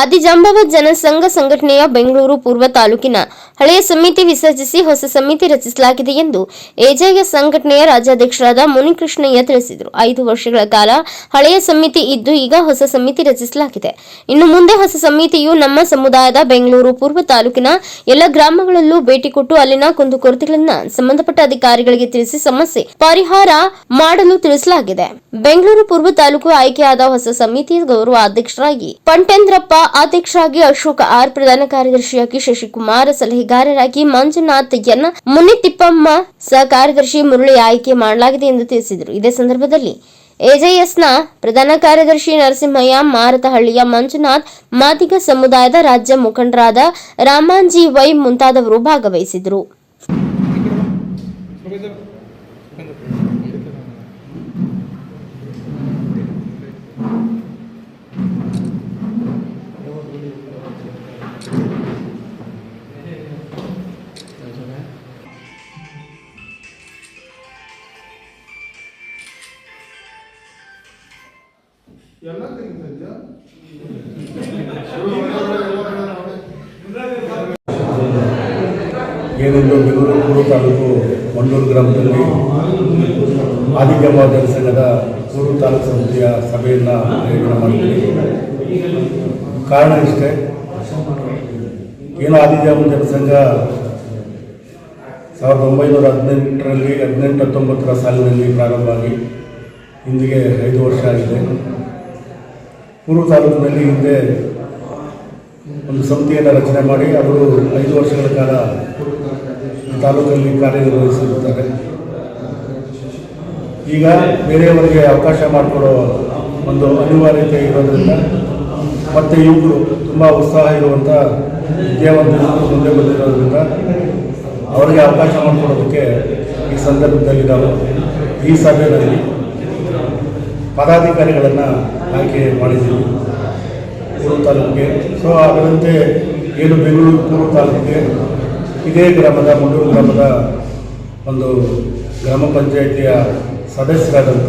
ಆದಿಜಾಂಬವ ಜನಸಂಘ ಸಂಘಟನೆಯ ಬೆಂಗಳೂರು ಪೂರ್ವ ತಾಲೂಕಿನ ಹಳೆಯ ಸಮಿತಿ ವಿಸರ್ಜಿಸಿ ಹೊಸ ಸಮಿತಿ ರಚಿಸಲಾಗಿದೆ ಎಂದು ಎಜೆಎಸ್ ಸಂಘಟನೆಯ ರಾಜ್ಯಾಧ್ಯಕ್ಷರಾದ ಮುನಿಕೃಷ್ಣಯ್ಯ ತಿಳಿಸಿದರು. ಐದು ವರ್ಷಗಳ ಕಾಲ ಹಳೆಯ ಸಮಿತಿ ಇದ್ದು ಈಗ ಹೊಸ ಸಮಿತಿ ರಚಿಸಲಾಗಿದೆ. ಇನ್ನು ಮುಂದೆ ಹೊಸ ಸಮಿತಿಯು ನಮ್ಮ ಸಮುದಾಯದ ಬೆಂಗಳೂರು ಪೂರ್ವ ತಾಲೂಕಿನ ಎಲ್ಲ ಗ್ರಾಮಗಳಲ್ಲೂ ಭೇಟಿ ಕೊಟ್ಟು ಅಲ್ಲಿನ ಕುಂದುಕೊರತೆಗಳನ್ನ ಸಂಬಂಧಪಟ್ಟ ಅಧಿಕಾರಿಗಳಿಗೆ ತಿಳಿಸಿ ಸಮಸ್ಯೆ ಪರಿಹಾರ ಮಾಡಲು ತಿಳಿಸಲಾಗಿದೆ. ಬೆಂಗಳೂರು ಪೂರ್ವ ತಾಲೂಕು ಆಯ್ಕೆಯಾದ ಹೊಸ ಸಮಿತಿ ಗೌರವ ಅಧ್ಯಕ್ಷರಾಗಿ ಪಂಟೇಂದ್ರಪ್ಪ ಅಧ್ಯಕ್ಷರಾಗಿ ಅಶೋಕ್ ಆರ್ ಪ್ರಧಾನ ಕಾರ್ಯದರ್ಶಿಯಾಗಿ ಶಶಿಕುಮಾರ್, ಸಲಹೆಗಾರರಾಗಿ ಮಂಜುನಾಥ್ ಎನ್ ಮುನಿತಿಪ್ಪಮ್ಮ ಸಹ ಕಾರ್ಯದರ್ಶಿ ಮುರಳಿ ಆಯ್ಕೆ ಮಾಡಲಾಗಿದೆ ಎಂದು ತಿಳಿಸಿದರು. ಇದೇ ಸಂದರ್ಭದಲ್ಲಿ ಎಜೆಎಸ್ನ ಪ್ರಧಾನ ಕಾರ್ಯದರ್ಶಿ ನರಸಿಂಹಯ್ಯ, ಮಾರತಹಳ್ಳಿಯ ಮಂಜುನಾಥ್, ಮಾದಿಗ ಸಮುದಾಯದ ರಾಜ್ಯ ಮುಖಂಡರಾದ ರಾಮಾಂಜಿ ವೈ ಮುಂತಾದವರು ಭಾಗವಹಿಸಿದರು ಎಲ್ಲ ತೆಗಿತಾ ಏನೆಂದು ಬೆಂಗಳೂರು ತಾಲೂಕು ಮಂಡೂರು ಗ್ರಾಮದಲ್ಲಿ ಆದಿತ್ಯ ಮಹಾಜನ ಸಂಘದ ಮೂರು ತಾಲೂಕು ಸಮಿತಿಯ ಸಭೆಯನ್ನು ಆಯೋಜನೆ ಮಾಡಿದ್ದೀವಿ ಕಾರಣ ಇಷ್ಟೇ, ಏನು ಆದಿಜಾಂಬ ಜನಸಂಘ ಸಾವಿರದ ಒಂಬೈನೂರ ಹದಿನೆಂಟರಲ್ಲಿ ಹದಿನೆಂಟು ಹತ್ತೊಂಬತ್ತರ ಸಾಲಿನಲ್ಲಿ ಪ್ರಾರಂಭವಾಗಿ ಇಂದಿಗೆ ಐದು ವರ್ಷ ಆಗಿದೆ. ಪೂರ್ವ ತಾಲೂಕಿನಲ್ಲಿ ಹಿಂದೆ ಒಂದು ಸಮಿತಿಯನ್ನು ರಚನೆ ಮಾಡಿ ಅವರು ಐದು ವರ್ಷಗಳ ಕಾಲ ತಾಲೂಕಲ್ಲಿ ಕಾರ್ಯನಿರ್ವಹಿಸಿರುತ್ತಾರೆ. ಈಗ ಬೇರೆಯವರಿಗೆ ಅವಕಾಶ ಮಾಡಿಕೊಡೋ ಒಂದು ಅನಿವಾರ್ಯತೆ ಇರೋದ್ರಿಂದ ಮತ್ತು ಇವರು ತುಂಬ ಉತ್ಸಾಹ ಇರುವಂಥ ವಿದ್ಯಾವಂತರು ಮುಂದೆ ಬಂದಿರೋದ್ರಿಂದ ಅವರಿಗೆ ಅವಕಾಶ ಮಾಡಿಕೊಡೋದಕ್ಕೆ ಈ ಸಂದರ್ಭದಲ್ಲಿ ನಾವು ಈ ಸಭೆಯಲ್ಲಿ ಪದಾಧಿಕಾರಿಗಳನ್ನು ಆಯ್ಕೆ ಮಾಡಿದ್ದೀವಿ. ಪೂರ್ವ ತಾಲೂಕಿಗೆ. ಸೊ ಅದರಂತೆ ಏನು ಬೆಂಗಳೂರು, ಪೂರ್ವ ತಾಲೂಕಿಗೆ ಇದೇ ಗ್ರಾಮದ, ಮಂಗಳೂರು ಗ್ರಾಮದ ಒಂದು ಗ್ರಾಮ ಪಂಚಾಯಿತಿಯ ಸದಸ್ಯರಾದಂಥ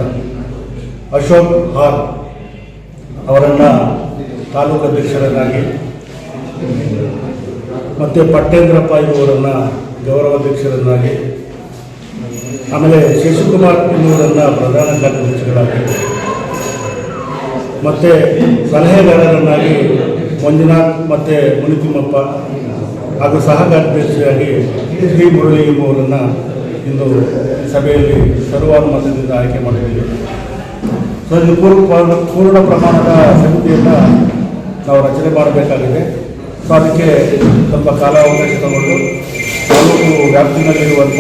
ಅಶೋಕ್ ಹಾರ್ ಅವರನ್ನು ತಾಲೂಕು ಅಧ್ಯಕ್ಷರನ್ನಾಗಿ ಮತ್ತು ಪಟ್ಟೇಂದ್ರಪ್ಪ ಇವರನ್ನು ಗೌರವಾಧ್ಯಕ್ಷರನ್ನಾಗಿ ಆಮೇಲೆ ಶಶಿಕುಮಾರ್ ಎನ್ನುವರನ್ನು ಪ್ರಧಾನ ಕಾರ್ಯದರ್ಶಿಗಳಾಗಿ ಮತ್ತು ಸಲಹೆಗಾರರನ್ನಾಗಿ ಮಂಜುನಾಥ್ ಮತ್ತು ಮುನಿತಿಮ್ಮಪ್ಪ ಹಾಗೂ ಸಹ ಕಾರ್ಯದರ್ಶಿಯಾಗಿ ಶ್ರೀ ಮುರಳಿ ಎಂಬುವರನ್ನು ಇಂದು ಸಭೆಯಲ್ಲಿ ಸರ್ವಾನುಮತದಿಂದ ಆಯ್ಕೆ ಮಾಡಿದ್ದೀವಿ. ಸೊ ಇದು ಪೂರ್ಣ ಪೂರ್ಣ ಪ್ರಮಾಣದ ಸಮಿತಿಯನ್ನು ನಾವು ರಚನೆ ಮಾಡಬೇಕಾಗಿದೆ. ಸೊ ಅದಕ್ಕೆ ಸ್ವಲ್ಪ ಕಾಲಾವಕಾಶ ತಗೊಂಡು ತಾಲೂಕು ವ್ಯಾಪ್ತಿನಲ್ಲಿರುವಂಥ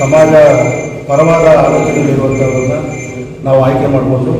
ಸಮಾಜ ಪರವಾದ ಆಲೋಚನೆಗಳಿರುವಂಥವ್ರನ್ನ ನಾವು ಆಯ್ಕೆ ಮಾಡಿಕೊಂಡು